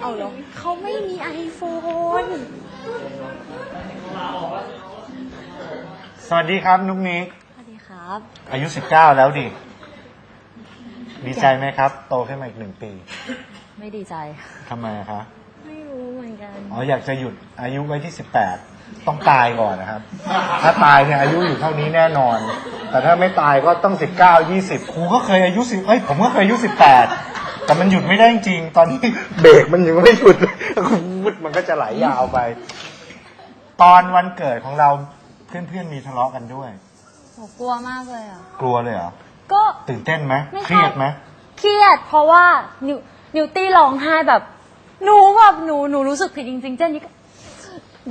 เอาเหรอเขาไม่มีไอโฟนสวัสดีครับ นุ๊กนิก สวัสดีครับ อายุ 19 แล้วดิ ดีใจไหมครับ โตขึ้นมาอีกหนึ่งปี ไม่ดีใจทำไมอะคะ ไม่รู้เหมือนกัน อ๋อ อยากจะหยุดอายุไว้ที่ 18 ต้องตายก่อนนะครับ ถ้าตายเนี่ยอายุอยู่เท่านี้แน่นอน แต่ถ้าไม่ตายก็ต้อง 19 20ครูก็เคยอายุ10เอ้ยผมก็เคยอายุ 18 แต่มันหยุดไม่ได้จริงๆตอนนี้ เบรกมันยังไม่หยุดวุดมันก็จะไหลยาวไป ตอนวันเกิดของเราเพื่อนๆมีทะเลาะกันด้วย หนูกลัวมากเลยอะ กลัวเลยเหรอก็ ตื่นเต้นไหมไม่เครียดไหมเครียดเพราะว่านิวนิวตี้ร้องไห้แบบ หนูแบบหนูหนูรู้สึกผิดจริงๆเจนนี่ก็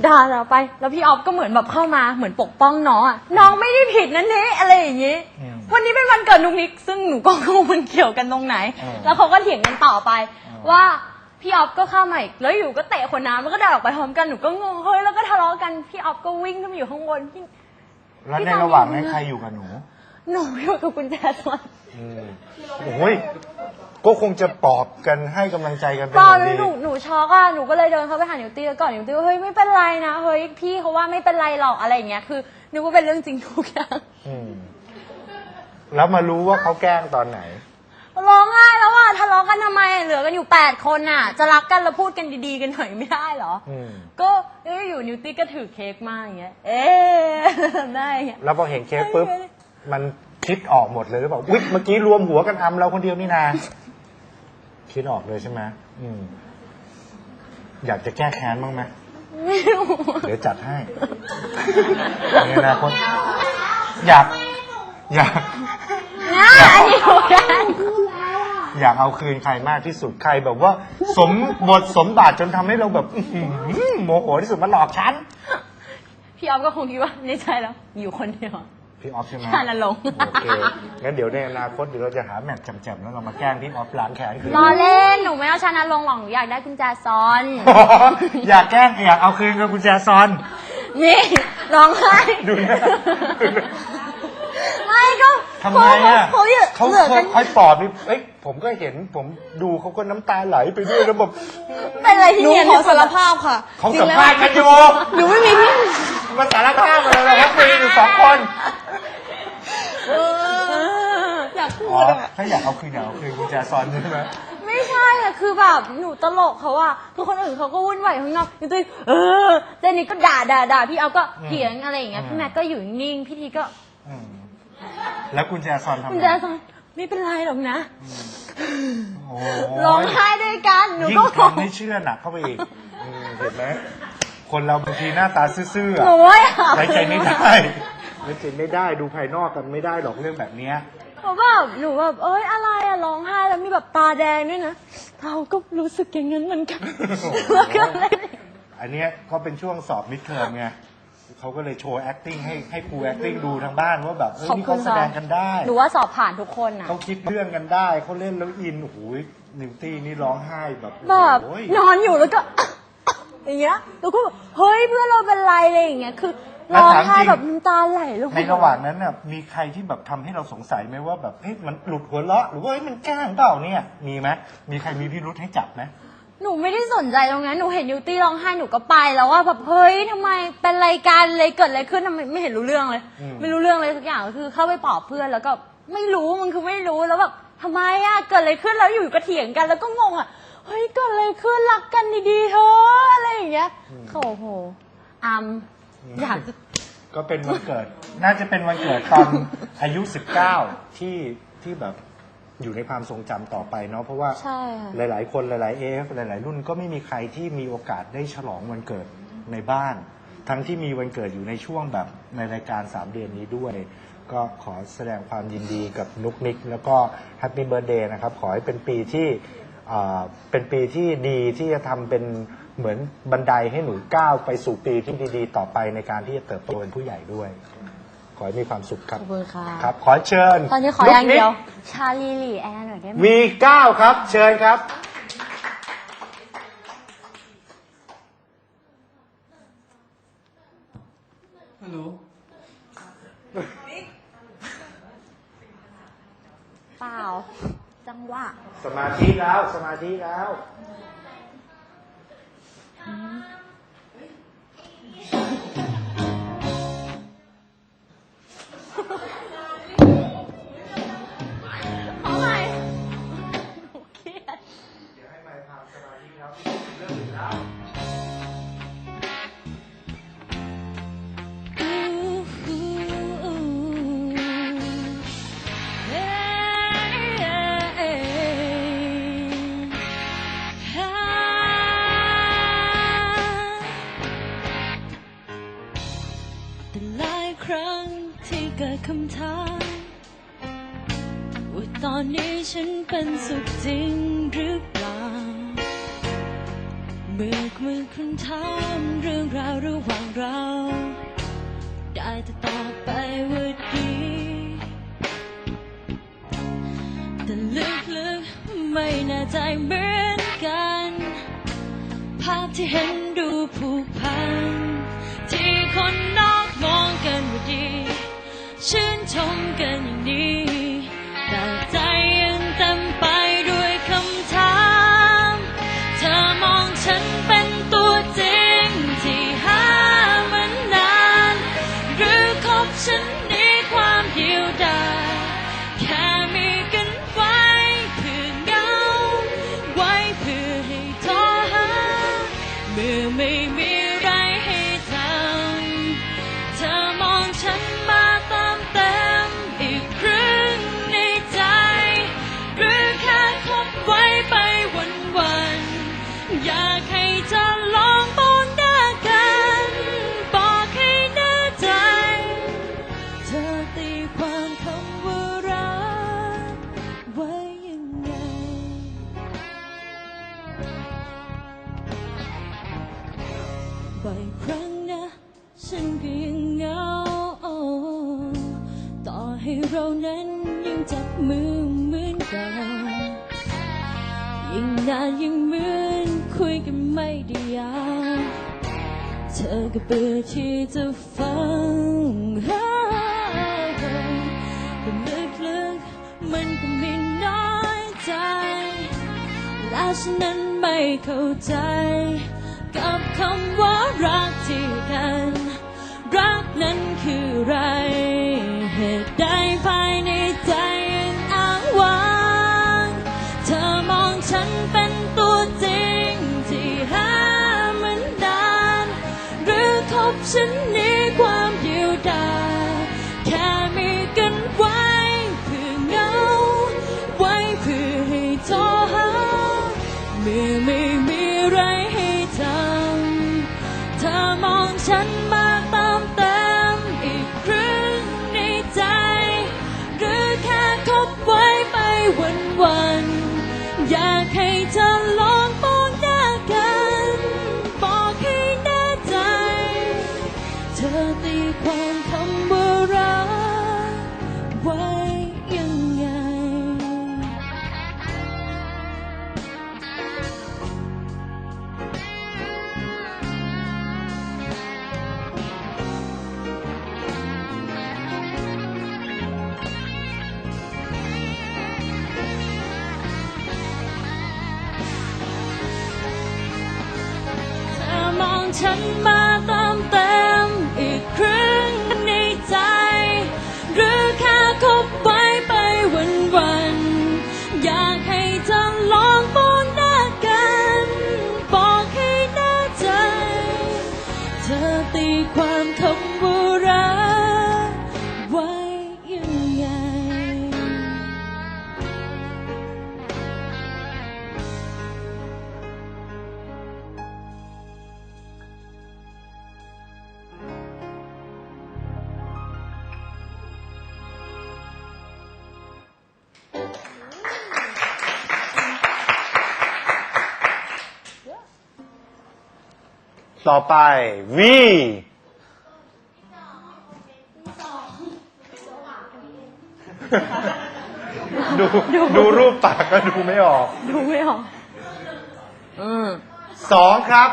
ด่าเราไป แล้วพี่ออฟก็เหมือนแบบเข้ามาเหมือนปกป้องน้องอะน้องไม่ได้ผิดนั่นนี่อะไรอย่างงี้ อืม วันนี้เป็นวันเกิดนุกนิก ซึ่งหนูก็งงมันเกี่ยวกันตรงไหนเออแล้วเขาก็เถียงกันต่อไปเออว่าพี่ออฟก็เข้ามาอีกแล้วอยู่ก็เตะคนน้ำแล้วก็ด่าออกไปพร้อมกันหนูก็งงเฮ้ยแล้วก็ทะเลาะกันพี่ออฟก็วิ่งขึ้นมาอยู่ข้างบนพี่ แล้วในระหว่างนั้นใครอยู่กับหนู หนูอยู่กับกุญแจสวนอืมโอ้ยก็คงจะปลอบกันให้กำลังใจกันเป็นตออนย่างนั้ดีนหนูหนูช็อกอะหนูก็เลยเดินเข้าไปหานิวตี้แล้วก่อนนิวตี้ว่าเฮ้ยไม่เป็นไรนะเฮ้ยพี่เขาว่าไม่เป็นไรหรอกอะไรอย่างเงี้ยคือนึกว่าเป็นเรื่องจริงทุกอย่างอืม แล้วมารู้ว่าเขาแกล้งตอนไหน ร้องไห้แล้วอะทะเลาะกันทำไมเหลือกันอยู่แปดคนน่ะจะรักกันแล้วพูดกันดีๆกันหน่อยไม่ได้เหรอ อืม ก็เอ้ยอยู่นิวตี้ก็ถือเค้กมาอย่างเงี้ย เอ๊ะทำได้อย่างเงี้ย แล้วพอเห็นเค้กปุ๊บ มันคิดออกหมดเลยหรือเปล่าอุ๊ยเมื่อกี้รวมหัวกันทำเราคนเดียวนี่นา คิดออกเลยใช่ไหมอืม อยากจะแก้แค้นบ้างไหมไม่รู้เดี๋ยวจัดให้ในอนาคตอยาก อยาก นะอันนี้ถูกกัน อยากเอาคืนใครมากที่สุดใครแบบว่า สมบทสมบัติจนทำให้เราแบบอื้อหือโมโหที่สุดมาหลอกฉัน พี่ออฟก็คงคิดว่าในใจแล้ว อยู่คนเดียว พี่ออฟใช่ไหมชานลงค์โอเคงั้นเดี๋ยวในอนาคตเดี๋ยวเราจะหาแมทจำๆแล้วเรามาแกล้งพี่ออฟล้างแค้นคืนรอเล่น หนูไม่เอาชนะลงค์หรอก หนูอยากได้กุญแจซ้อน อยากแกล้งอยากเอาคืนกับกุญแจซอน นี่ร้องไห้ดูหน้าไม่ก็ทำไงอะเขาเหลือเขาเหลือเขากันค่อยปลอบนี่เอ้ยผมก็เห็นผมดูเขาก็น้ำตาไหลไปด้วยแล้วแบบเป็นอะไรหที่นูเนียนขอสารภาพค่ะเขาจริสัมงแล้วภาษณ์กันอยู่หนูไม่มีพี่ มาสารภาพมาเลยว่าคุยกันอยู่สองคน เอออยาก พูอ๋อดอะ ถ้าอยากเอาคืนอยากเอาคืนกุญแจซอนใช่ไหม ไม่ใช่อะคือแบบหนูตลกเขาอะคือคนอื่นเขาก็วุ่นวายข้างนอกนี่ตุ้ยเออเจนนี่ก็ด่าด่าด่าพี่เอาก็เถียงอะไรอย่างเงี้ยพี่แม็กก็อยู่นิ่งๆพี่ทีก็อืมแล้วกุญแจซอนทำคุณไงแจซอนไม่เป็นไรหรอกนะโอ้ร้องไห้ด้วยกันหนูยิ่งก็งงทำให้เชื่อหนักเข้าไปอีกอืมเห็นไหมคนเราบางทีหน้าตาซื่อๆหนูอะไม่อยากไว้ใจไม่ได้ ไว้ใจไม่ได้ ดูภายนอกกันไม่ได้หรอกเรื่องแบบเนี้ย เพราะแบบหนูแบบเอ้ยอะไรอะร้องไห้แล้วมีแบบตาแดงด้วยนะเราก็รู้สึกอย่างนั้นเหมือนกันแล้วก็เลย อันเนี้ยก็เป็นช่วงสอบมิดเทอมไงเขาก็เลยโชว์ acting ให้ให้ครู acting ดูทางบ้านว่าแบบเอ้ยขอบนี่คุเขาณแสค่ะดงกันได้หนูว่าสอบผ่านทุกคนอะเขาคิดเรื่องกันได้เขาเล่นแล้วอินโอ้โหนิวตี้นี่ร้องไห้แบบแบบโอ้ยนอนอยู่แล้วก็ อย่างเงี้ยแล้วก็แบบเฮ้ยเพื่อนเราเป็นไรอะไรอย่างเงี้ยคือ ร้องไห้แบบน้ำตาไหลลงในระหว่างนั้นน่ะมีใครที่แบบทำให้เราสงสัยไหมว่าแบบเฮ้ยมันหลุดหัวเราะหรือว่าเฮ้ยมันแกล้งเปล่าเนี่ย มีไหมมีใครมีพิรุธให้จับไหมหนูไม่ได้สนใจตรงนั้นหนูเห็นนิวตี้ร้องไห้หนูก็ไปแล้วว่าแบบเฮ้ยทำไมเป็นรายการเลยเกิดอะไรขึ้นทำไมไม่เห็นรู้เรื่องเลย ไม่รู้เรื่องเลยสักอย่างคือเข้าไปปลอบเพื่อนแล้วก็ไม่รู้มันคือไม่รู้แล้วแบบทำไมอะเกิดอะไรขึ้นแล้วอยู่ก็เถียงกันแล้วก็งงอะเฮ้ยเกิดอะไรขึ้นรักกันดีๆเถอะอะไรอย่างเงี้ยโอ้โหอัม อยากจะก็เป็นวันเกิด น่าจะเป็นวันเกิดตอนอายุ 19 ที่ที่แบบอยู่ในความทรงจำต่อไปเนาะเพราะว่าใช่ค่ะ หลาย ๆ คนหลาย ๆ เอฟหลาย ๆ รุ่นก็ไม่มีใครที่มีโอกาสได้ฉลองวันเกิดในบ้าน ทั้งที่มีวันเกิดอยู่ในช่วงแบบในรายการ 3 เดือนนี้ด้วย ก็ขอแสดงความยินดีกับนุกนิก แล้วก็แฮปปี้เบิร์ดเดย์นะครับ ขอให้เป็นปีที่อ่าเป็นปีที่ดีที่จะทำเป็น เหมือนบันไดให้หนูก้าวไปสู่ปีที่ดี ๆ ต่อไปในการที่จะเติบโตเป็นผู้ใหญ่ด้วย ขอให้มีความสุขครับ ขอบคุณค่ะครับ ขอเชิญตอนนี้ขออย่างเดียวนุ๊กนิกชาลีหลี่แอร์หน่อยได้ไหมมีเก้าครับ เชิญครับ ฮัลโหลเปล่า จังหวะ สมาธิแล้ว สมาธิแล้ว เอาใหม่หนูเคเดี๋ยวให้ไมค์พามสมาธิครับเริ่มถึงแล้ว ต่หลายครั้งที่เกิดคำถามว่าตอนนี้ฉันเป็นสุขจริงหรือเปล่า เมื่อมือคุณถามเรื่องราวระหว่างเรา ได้แต่ตอบไปว่าดีแต่ลึกๆไม่แน่ใจเหมือนกัน ภาพที่เห็นดูผูกพัน ดี ชื่นชมกันอย่างนี้ แต่ใจยังเต็มไปด้วยคำถาม เธอมองฉันเป็นตัวจริง ที่หามันนาน หรือคบฉันในความเดียวดายแค่มีกันไว้เพื่อเหงา ไว้เพื่อให้โทรหาเมื่อไม่มี เรานั้นยังจับมือเหมือนเก่ายิ่งนานยิ่งเหมือนคุยกันไม่ได้ยาวเธอก็เบื่อที่จะฟังแต่ลึกๆมันก็มีน้อยใจ และฉันนั้นไม่เข้าใจ กับคำว่ารักที่กัน รักนั้นคืออะไรเหตุใด ฉันนี้ความเดียวดายแค่มีกันไว้เพื่อเงา ไว้เพื่อให้โทรหาเมื่อไม่มีอะไรให้ทำเธอมองฉันมา ฉันมา ต่อไปวีดูดูรูปปากก็ดูไม่ออก ดูไม่ออก อืมสองครับ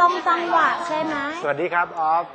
ต้องจังหวะใช่ไหม สวัสดีครับ ออฟ